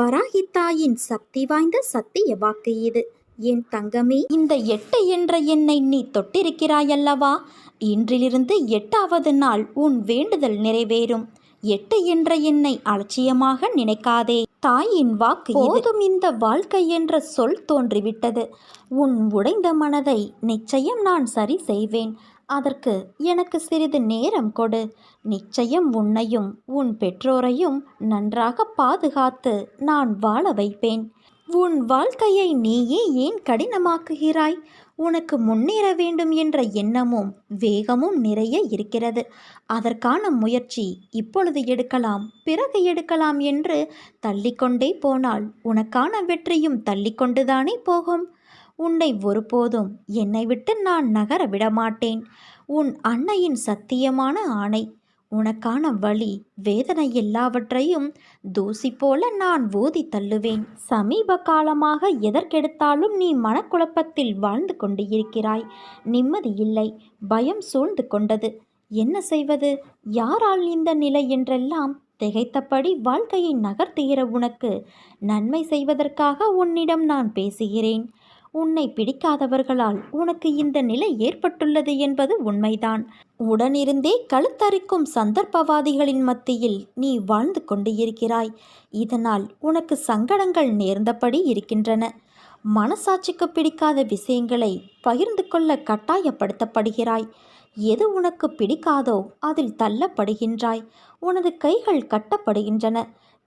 வராகி தாயின் சக்தி வாய்ந்த சத்திய வாக்கு இது. என் தங்கமே இந்த எட்டு என்ற எண்ணை நீ தொட்டிருக்கிறாயல்லவா? இன்றிலிருந்து எட்டாவது நாள் உன் வேண்டுதல் நிறைவேறும். எட்டு என்ற எண்ணை அலட்சியமாக நினைக்காதே. தாயின் வாக்கு போதும் இந்த வாழ்க்கை என்ற சொல் தோன்றிவிட்டது. உன் உடைந்த மனதை நிச்சயம் நான் சரி செய்வேன். அதற்கு எனக்கு சிறிது நேரம் கொடு. நிச்சயம் உன்னையும் உன் பெற்றோரையும் நன்றாக பாதுகாத்து நான் வாழ வைப்பேன். உன் வாழ்க்கையை நீயே ஏன் கடினமாக்குகிறாய்? உனக்கு முன்னேற வேண்டும் என்ற எண்ணமும் வேகமும் நிறைய இருக்கிறது. அதற்கான முயற்சி இப்பொழுது எடுக்கலாம் பிறகு எடுக்கலாம் என்று தள்ளிக்கொண்டே போனால் உனக்கான வெற்றியும் தள்ளிக்கொண்டுதானே போகும். உன்னை ஒருபோதும் என்னை விட்டு நான் நகர விடமாட்டேன். உன் அன்னையின் சத்தியமான ஆணை உனக்கான வழி வேதனை எல்லாவற்றையும் தூசி போல நான் ஊதி தள்ளுவேன். சமீப காலமாக எதற்கெடுத்தாலும் நீ மனக்குழப்பத்தில் வாழ்ந்து கொண்டு இருக்கிறாய். நிம்மதி இல்லை பயம் சூழ்ந்து கொண்டது. என்ன செய்வது? யாரால் இந்த நிலை என்றெல்லாம் திகைத்தபடி வாழ்க்கையை நகர்த்துகிற உனக்கு நன்மை செய்வதற்காக உன்னிடம் நான் பேசுகிறேன். உன்னை பிடிக்காதவர்களால் உனக்கு இந்த நிலை ஏற்பட்டுள்ளது என்பது உண்மைதான். உடனிருந்தே கழுத்தரிக்கும் சந்தர்ப்பவாதிகளின் மத்தியில் நீ வாழ்ந்து கொண்டு இருக்கிறாய். இதனால் உனக்கு சங்கடங்கள் நேர்ந்தபடி இருக்கின்றன. மனசாட்சிக்கு பிடிக்காத விஷயங்களை பகிர்ந்து கொள்ள கட்டாயப்படுத்தப்படுகிறாய். எது உனக்கு பிடிக்காதோ அதில் தள்ளப்படுகின்றாய். உனது கைகள் கட்டப்படுகின்றன.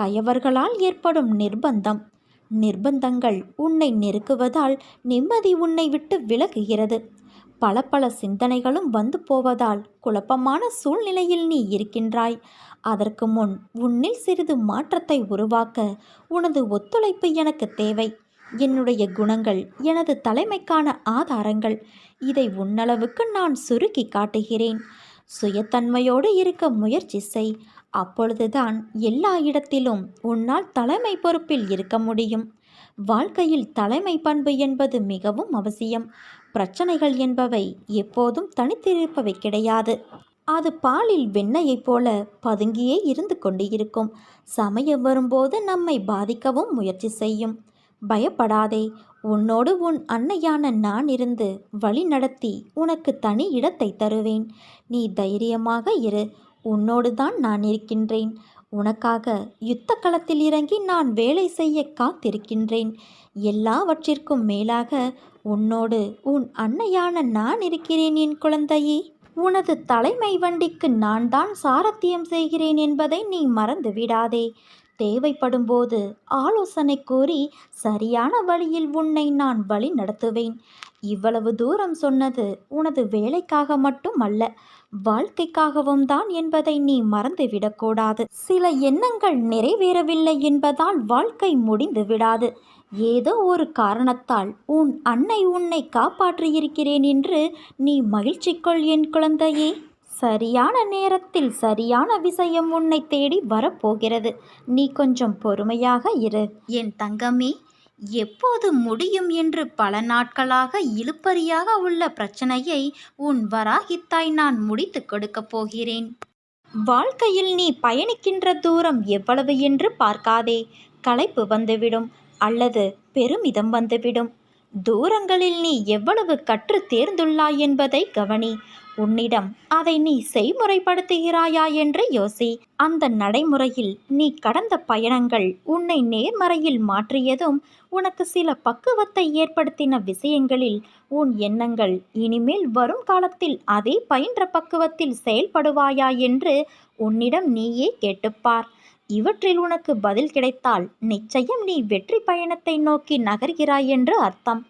கயவர்களால் ஏற்படும் நிர்பந்தம். நிர்பந்தங்கள் உன்னை நெருக்குவதால் நிம்மதி உன்னை விட்டு விலகுகிறது. பல பல சிந்தனைகளும் வந்து போவதால் குழப்பமான சூழ்நிலையில் நீ இருக்கின்றாய். அதற்கு முன் உன்னில் சிறிது மாற்றத்தை உருவாக்க உனது ஒத்துழைப்பு எனக்கு தேவை. என்னுடைய குணங்கள் எனது தலைமைக்கான ஆதாரங்கள் இதை உன்னளவுக்கு நான் சுருக்கி காட்டுகிறேன். சுயத்தன்மையோடு இருக்க முயற்சி செய். அப்பொழுதுதான் எல்லா இடத்திலும் உன்னால் தலைமை பொறுப்பில் இருக்க முடியும். வாழ்க்கையில் தலைமை பண்பு என்பது மிகவும் அவசியம். பிரச்சனைகள் என்பவை எப்போதும் தனித்திருப்பவை கிடையாது. அது பாலில் வெண்ணையைப் போல பதுங்கியே இருந்து கொண்டு இருக்கும் சமயம் வரும்போது நம்மை பாதிக்கவும் முயற்சி செய்யும். பயப்படாதே உன்னோடு உன் அன்னையான நான் இருந்து வழி நடத்தி உனக்கு தனி இடத்தை தருவேன். நீ தைரியமாக இரு. உன்னோடு தான் நான் இருக்கின்றேன். உனக்காக யுத்த களத்தில் இறங்கி நான் வேலை செய்ய காத்திருக்கின்றேன். எல்லாவற்றிற்கும் மேலாக உன்னோடு உன் அன்னையான நான் இருக்கிறேன் என் குழந்தையே. உனது தலைமை வண்டிக்கு நான் தான் சாரத்தியம் செய்கிறேன் என்பதை நீ மறந்து விடாதே தேவைப்படும்போது ஆலோசனை கூறி சரியான வழியில் உன்னை நான் வழி நடத்துவேன் இவ்வளவு தூரம் சொன்னது உனது வேலைக்காக மட்டும் அல்ல வாழ்க்கைக்காகவும் தான் என்பதை நீ மறந்துவிடக்கூடாது. சில எண்ணங்கள் நிறைவேறவில்லை என்பதால் வாழ்க்கை முடிந்து விடாது. ஏதோ ஒரு காரணத்தால் உன் அன்னை உன்னை காப்பாற்றியிருக்கிறேன் என்று நீ மகிழ்ச்சி கொள் என் குழந்தையே. சரியான நேரத்தில் சரியான விஷயம் உன்னை தேடி வரப்போகிறது. நீ கொஞ்சம் பொறுமையாக இரு. என் தங்கமே எப்போது முடியும் என்று பல நாட்களாக இழுப்பறியாக உள்ள பிரச்சனையை உன் வராகித்தாய் நான் முடித்து கொடுக்கப் போகிறேன். வாழ்க்கையில் நீ பயணிக்கின்ற தூரம் எவ்வளவு என்று பார்க்காதே. களைப்பு வந்துவிடும் அல்லது பெருமிதம் வந்துவிடும். தூரங்களில் நீ எவ்வளவு கற்று தேர்ந்துள்ளாய் என்பதை கவனி. உன்னிடம் அதை நீ செய்முறைப்படுத்துகிறாயா என்று யோசி. அந்த நடைமுறையில் நீ கடந்த பயணங்கள் உன்னை நேர்மறையில் மாற்றியதும் உனக்கு சில பக்குவத்தை ஏற்படுத்தின விஷயங்களில் உன் எண்ணங்கள் இனிமேல் வரும் காலத்தில் அதே பயின்ற பக்குவத்தில் செயல்படுவாயா என்று உன்னிடம் நீயே கேட்டுப்பார். இவற்றில் உனக்கு பதில் கிடைத்தால் நிச்சயம் நீ வெற்றி பயணத்தை நோக்கி நகர்கிறாய் என்று அர்த்தம்.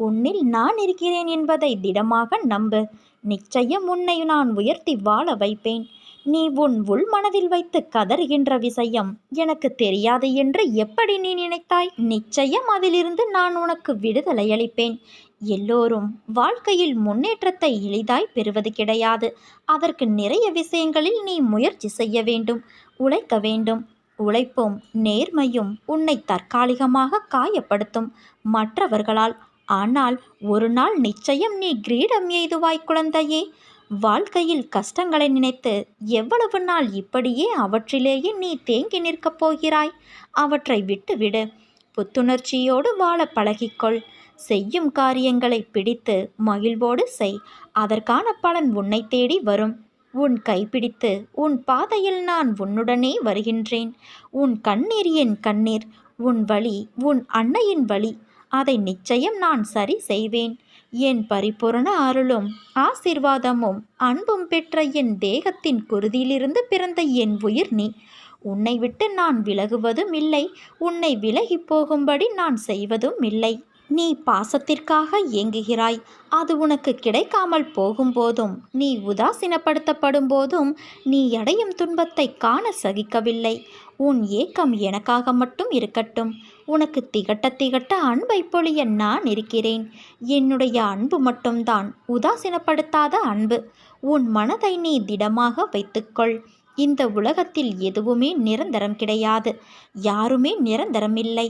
உன்னில் நான் இருக்கிறேன் என்பதை திடமாக நம்பு. நிச்சயம் உன்னை நான் உயர்த்தி வாழ வைப்பேன். நீ உன் உள் மனதில் வைத்து கதறுகின்ற விஷயம் எனக்கு தெரியாது என்று எப்படி நீ நினைத்தாய்? நிச்சயம் அதிலிருந்து நான் உனக்கு விடுதலை அளிப்பேன். எல்லோரும் வாழ்க்கையில் முன்னேற்றத்தை எளிதாய் பெறுவது கிடையாது. அதற்கு நிறைய விஷயங்களில் நீ முயற்சி செய்ய வேண்டும் உழைக்க வேண்டும். உழைப்பும் நேர்மையும் உன்னை தற்காலிகமாக காயப்படுத்தும். மற்றவர்களால் ஆனால் ஒரு நாள் நிச்சயம் நீ கிரீடம் எய்துவாய் குழந்தையே. வாழ்க்கையில் கஷ்டங்களை நினைத்து எவ்வளவு நாள் இப்படியே அவற்றிலேயே நீ தேங்கி நிற்கப் போகிறாய்? அவற்றை விட்டுவிடு. புத்துணர்ச்சியோடு வாழ பழகிக்கொள். செய்யும் காரியங்களை பிடித்து மகிழ்வோடு செய். அதற்கான பலன் உன்னை தேடி வரும். உன் கைப்பிடித்து உன் பாதையில் நான் உன்னுடனே வருகின்றேன். உன் கண்ணீர் என் கண்ணீர். உன் வழி உன் அன்னையின் வழி. அதை நிச்சயம் நான் சரி செய்வேன். என் பரிபூரண அருளும் ஆசிர்வாதமும் அன்பும் பெற்ற என் தேகத்தின் குருதியிலிருந்து பிறந்த என் உயிர் நீ. உன்னை விட்டு நான் விலகுவதும் இல்லை உன்னை விலகி போகும்படி நான் செய்வதும் இல்லை. நீ பாசத்திற்காக ஏங்குகிறாய். அது உனக்கு கிடைக்காமல் போகும்போதும் நீ உதாசீனப்படுத்தப்படும் போதும் நீ அடையும் துன்பத்தை காண சகிக்கவில்லை. உன் ஏக்கம் எனக்காக மட்டும் இருக்கட்டும். உனக்கு திகட்ட திகட்ட அன்பை பொழிய நான் இருக்கிறேன். என்னுடைய அன்பு மட்டும்தான் உதாசீனப்படுத்தாத அன்பு. உன் மனதை நீ திடமாக வைத்துக்கொள். இந்த உலகத்தில் எதுவுமே நிரந்தரம் கிடையாது. யாருமே நிரந்தரமில்லை.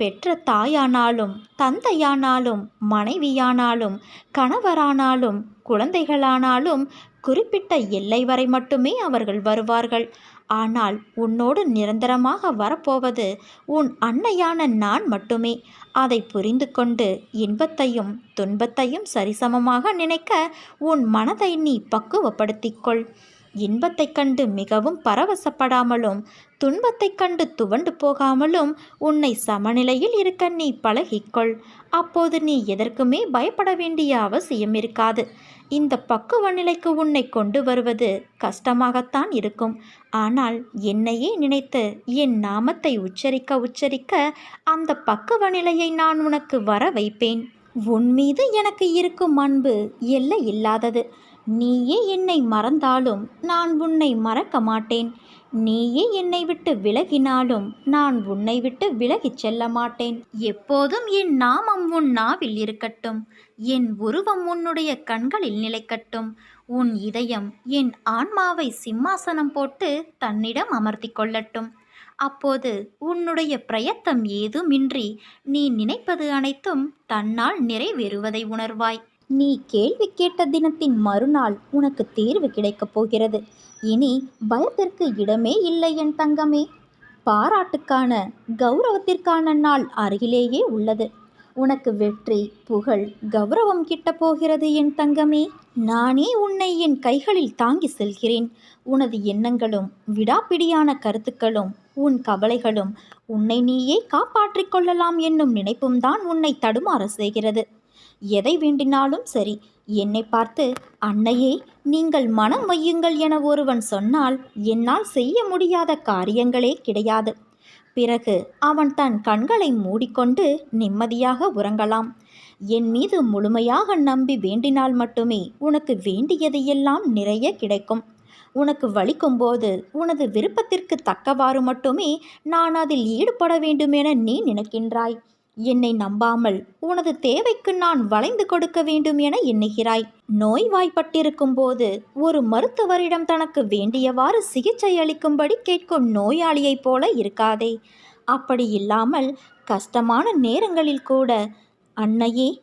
பெற்ற தாயானாலும் தந்தையானாலும் மனைவியானாலும் கணவரானாலும் குழந்தைகளானாலும் குறிப்பிட்ட எல்லை வரை மட்டுமே அவர்கள் வருவார்கள். ஆனால் உன்னோடு நிரந்தரமாக வரப்போவது உன் அன்னையான நான் மட்டுமே. அதை புரிந்து கொண்டு இன்பத்தையும் துன்பத்தையும் சரிசமமாக நினைக்க உன் மனதை நீ பக்குவப்படுத்திக்கொள் இன்பத்தைக் கண்டு மிகவும் பரவசப்படாமலும் துன்பத்தைக் கண்டு துவண்டு போகாமலும் உன்னை சமநிலையில் இருக்க நீ பழகிக்கொள். அப்போது நீ எதற்குமே பயப்பட வேண்டிய அவசியம் இருக்காது. இந்த பக்குவ நிலைக்கு உன்னை கொண்டு வருவது கஷ்டமாகத்தான் இருக்கும். ஆனால் என்னையே நினைத்து என் நாமத்தை உச்சரிக்க உச்சரிக்க அந்த பக்குவ நிலையை நான் உனக்கு வர வைப்பேன். உன் மீது எனக்கு இருக்கும் அன்பு எல்லை இல்லாதது. நீயே என்னை மறந்தாலும் நான் உன்னை மறக்க மாட்டேன். நீயே என்னை விட்டு விலகினாலும் நான் உன்னை விட்டு விலகிச் செல்ல மாட்டேன். எப்போதும் என் நாமம் உன் நாவில் இருக்கட்டும். என் உருவம் உன்னுடைய கண்களில் நிலைக்கட்டும். உன் இதயம் என் ஆன்மாவை சிம்மாசனம் போட்டு தன்னிடம் அமர்த்தி கொள்ளட்டும். அப்போது உன்னுடைய பிரயத்தம் ஏதுமின்றி நீ நினைப்பது அனைத்தும் தன்னால் நிறைவேறுவதை உணர்வாய். நீ கேள்வி கேட்ட தினத்தின் மறுநாள் உனக்கு தேர்வு கிடைக்கப் போகிறது. இனி பயத்திற்கு இடமே இல்லை என் தங்கமே. பாராட்டுக்கான கௌரவத்திற்கான நாள் அருகிலேயே உள்ளது. உனக்கு வெற்றி புகழ் கௌரவம் கிட்ட போகிறது என் தங்கமே. நானே உன்னை என் கைகளில் தாங்கி செல்கிறேன். உனது எண்ணங்களும் விடாப்பிடியான கருத்துக்களும் உன் கவலைகளும் உன்னை நீயே காப்பாற்றிக் கொள்ளலாம் என்னும் நினைப்பும் தான் உன்னை தடுமாற செய்கிறது. எதை வேண்டினாலும் சரி என்னை பார்த்து அன்னையே நீங்கள் மனம் வையுங்கள் என ஒருவன் சொன்னால் என்னால் செய்ய முடியாத காரியங்களே கிடையாது. பிறகு அவன் தன் கண்களை மூடிக்கொண்டு நிம்மதியாக உறங்கலாம். என் மீது முழுமையாக நம்பி வேண்டினால் மட்டுமே உனக்கு வேண்டியதையெல்லாம் நிறைய கிடைக்கும். உனக்கு வலிக்கும்போது உனது விருப்பத்திற்கு தக்கவாறு மட்டுமே நான் அதில் ஈடுபட வேண்டுமென நீ நினைக்கின்றாய். என்னை நம்பாமல் உனது தேவைக்கு நான் வளைந்து கொடுக்க வேண்டும் என எண்ணுகிறாய். நோய்வாய்ப்பட்டிருக்கும் போது ஒரு மருத்துவரிடம் தனக்கு வேண்டியவாறு சிகிச்சை அளிக்கும்படி கேட்கும் நோயாளியைப் போல இருக்காதே. அப்படி இல்லாமல் கஷ்டமான நேரங்களில் கூட அன்னையே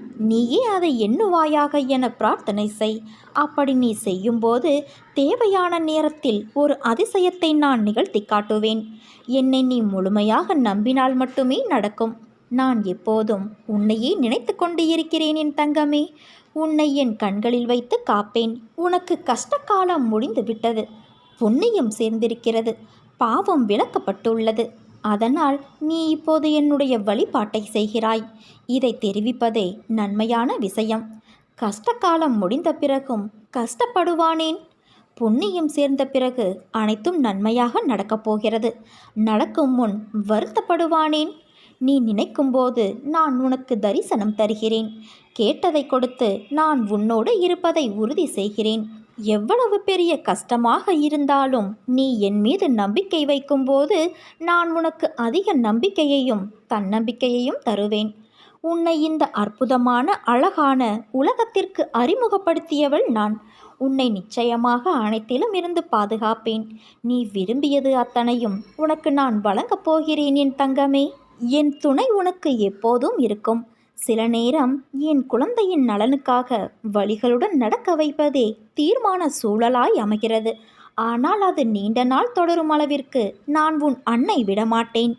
நீயே அதை எண்ணுவாயாக என பிரார்த்தனை செய். அப்படி நீ செய்யும்போது தேவையான நேரத்தில் ஒரு அதிசயத்தை நான் நிகழ்த்தி காட்டுவேன். என்னை நீ முழுமையாக நம்பினால் மட்டுமே நடக்கும். நான் எப்போதும் உன்னையே நினைத்து கொண்டு இருக்கிறேன் என் தங்கமே. உன்னை என் கண்களில் வைத்து காப்பேன். உனக்கு கஷ்ட காலம் முடிந்து விட்டது புண்ணியம் சேர்ந்திருக்கிறது. பாவம் விளக்கப்பட்டுள்ளது. அதனால் நீ இப்போது என்னுடைய வழிபாட்டை செய்கிறாய். இதை தெரிவிப்பதே நன்மையான விஷயம். கஷ்டகாலம் முடிந்த பிறகும் கஷ்டப்படுவானேன்? புண்ணியம் சேர்ந்த பிறகு அனைத்தும் நன்மையாக நடக்கப் போகிறது. நடக்கும் முன் வருத்தப்படுவானேன்? நீ நினைக்கும்போது நான் உனக்கு தரிசனம் தருகிறேன். கேட்டதை கொடுத்து நான் உன்னோடு இருப்பதை உறுதி செய்கிறேன். எவ்வளவு பெரிய கஷ்டமாக இருந்தாலும் நீ என் மீது நம்பிக்கை வைக்கும்போது நான் உனக்கு அதிக நம்பிக்கையையும் தன்னம்பிக்கையையும் தருவேன். உன்னை இந்த அற்புதமான அழகான உலகத்திற்கு அறிமுகப்படுத்தியவள் நான். உன்னை நிச்சயமாக அனைத்திலும் இருந்து பாதுகாப்பேன். நீ விரும்பியது அத்தனையும் உனக்கு நான் வழங்கப் போகிறேன் என் தங்கமே. என் துணை உனக்கு எப்போதும் இருக்கும். சில நேரம் என் குழந்தையின் நலனுக்காக வழிகளுடன் நடக்க வைப்பதே தீர்மான சூழலாய் அமைகிறது. ஆனால் அது நீண்ட நாள் தொடரும் அளவிற்கு நான் உன் அன்னை விடமாட்டேன்.